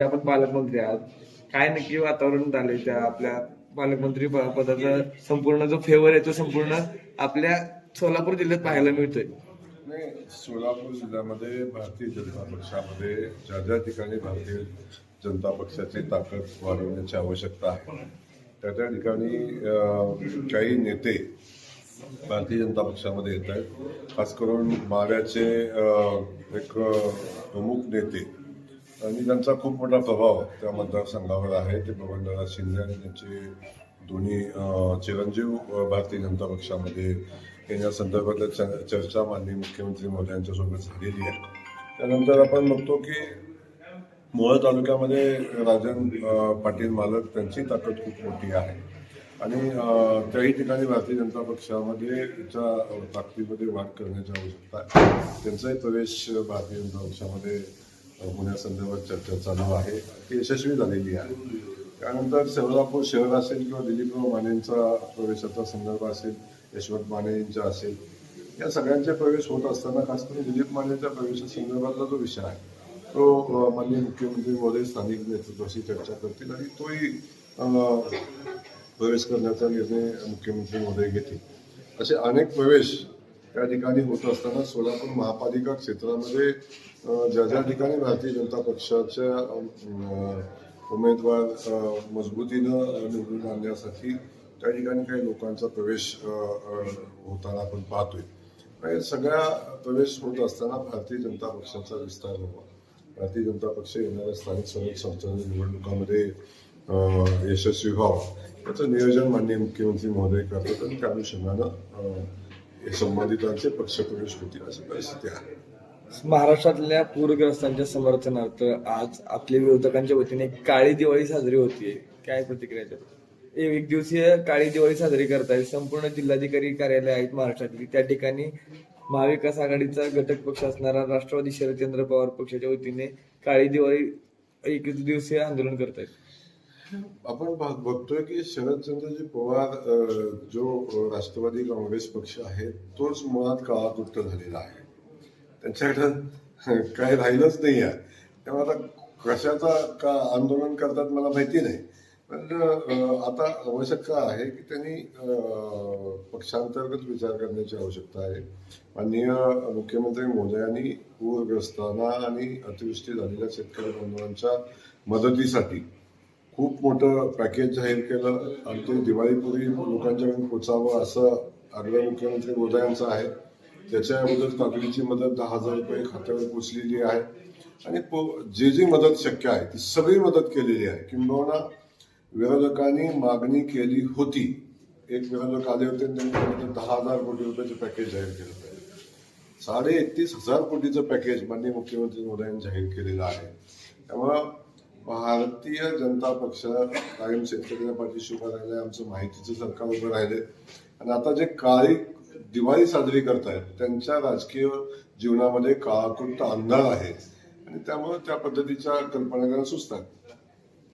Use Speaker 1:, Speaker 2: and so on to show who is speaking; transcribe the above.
Speaker 1: आपण पालकमंत्री आहात. काय नक्की वातावरण झाले त्या आपल्या पालकमंत्री प- पदाचा संपूर्ण जो फेवर आहे तो संपूर्ण आपल्या सोलापूर जिल्ह्यात पाहायला मिळतोय.
Speaker 2: नाही सोलापूर जिल्ह्यामध्ये भारतीय जनता पक्षामध्ये ज्या ज्या ठिकाणी भारतीय जनता पक्षाची ताकद वाढवण्याची आवश्यकता आहे त्या त्या ठिकाणी अं, काही नेते भारतीय जनता पक्षामध्ये येत आहेत. खास करून माव्याचे अं, एक अं, प्रमुख नेते आणि त्यांचा खूप मोठा प्रभाव त्या मतदारसंघावर आहे. ते बबनदादा शिंदे आणि त्यांचे दोन्ही चिरंजीव भारतीय जनता पक्षामध्ये यांच्या संदर्भातल्या च- चर्चा माननीय मुख्यमंत्री मोदी यांच्यासोबत झालेली आहे. त्यानंतर आपण बघतो की मोहळ तालुक्यामध्ये राजन पाटील मालक त्यांची ताकद खूप मोठी आहे. आणि त्याही ठिकाणी भारतीय जनता पक्षामध्ये त्या ताकदीमध्ये वाढ करण्याची आवश्यकता आहे. त्यांचाही प्रवेश भारतीय जनता पक्षामध्ये होण्यासंदर्भात चर्चा चालू आहे. ती यशस्वी झालेली आहे. त्यानंतर सोलापूर शहर असेल किंवा दिलीपराव मानेंचा प्रवेशाचा संदर्भ असेल यशवंत माने यांचा असेल या सगळ्यांचे प्रवेश होत असताना खास करून दिलीप मानेच्या प्रवेशासंदर्भातला जो विषय आहे तो माननीय मुख्यमंत्री महोदय स्थानिक नेतृत्वाशी चर्चा करतील आणि तोही प्रवेश करण्याचा निर्णय मुख्यमंत्री महोदय घेतील. असे अनेक प्रवेश त्या ठिकाणी होत असताना सोलापूर महापालिका क्षेत्रामध्ये ज्या ज्या ठिकाणी भारतीय जनता पक्षाच्या उमेदवार मजबूतीनं निवडून आणण्यासाठी त्या ठिकाणी काही लोकांचा प्रवेश होताना आपण पाहतोय. म्हणजे सगळ्या प्रवेश होत असताना भारतीय जनता पक्षाचा विस्तार व्हावा. भारतीय जनता पक्ष येणाऱ्या स्थानिक स्वराज्य संस्थांच्या निवडणुकामध्ये यशस्वी व्हावा. याचं नियोजन माननीय मुख्यमंत्री महोदय करतात आणि त्या अनुषंगानं संबंधितांचे पक्षप्रवेश होतील अशी परिस्थिती आहे.
Speaker 1: महाराष्ट्रातल्या पूरग्रस्तांच्या समर्थनार्थ आज आपल्या विरोधकांच्या वतीने काळी दिवाळी साजरी होतीये. काय प्रतिक्रिया आहे? एक एक दिवसीय काळी दिवाळी साजरी करतायत संपूर्ण जिल्हाधिकारी कार्यालय आहेत महाराष्ट्रातली. त्या ठिकाणी महाविकास आघाडीचा घटक पक्ष असणारा राष्ट्रवादी शरदचंद्र पवार पक्षाच्या वतीने काळी दिवाळी एक दिवसीय आंदोलन करतायत.
Speaker 2: आपण बघतोय की शरदचंद्रजी पवार जो राष्ट्रवादी काँग्रेस पक्ष आहे तोच मुळात काळाकुट्ट झालेला आहे. त्यांच्याकडं काही राहिलंच नाही आहे. त्यामुळे आता कशाचा का आंदोलन करतात मला माहिती नाही. पण आता आवश्यकता आहे की त्यांनी पक्षांतर्गत विचार करण्याची आवश्यकता आहे. माननीय मुख्यमंत्री मोदयांनी पूरग्रस्तांना आणि अतिवृष्टी झालेल्या शेतकरी बांधवांच्या मदतीसाठी खूप मोठं पॅकेज जाहीर केलं. आणि ते दिवाळीपूर्वी लोकांच्याकडून पोचावं असं आग्रह मुख्यमंत्री मोदयांचा आहे. त्याच्या अगोदर तातडीची मदत दहा हजार रुपये खात्यावर पोचलेली आहे. आणि पो- जे जी मदत शक्य आहे ती सगळी मदत केलेली आहे. किंबहुना विरोधकांनी मागणी केली होती. एक विरोधक आले होते त्यांनी दहा हजार कोटी रुपयाचं पॅकेज जाहीर केलं पाहिजे साडे एकतीस हजार कोटीचं पॅकेज माननीय मुख्यमंत्री मोदयांनी जाहीर केलेलं आहे. त्यामुळं भारतीय जनता पक्ष कायम शेतकरी पाठीशी उभा राहिलाय आमचं माहितीचं सरकार उभं राहिले आणि आता जे काळी दिवाळी साजरी करतायत त्यांच्या राजकीय जीवनामध्ये काळाकुंट अंधार आहे. आणि त्यामुळे त्या पद्धतीच्या कल्पना त्यांना सुचतात.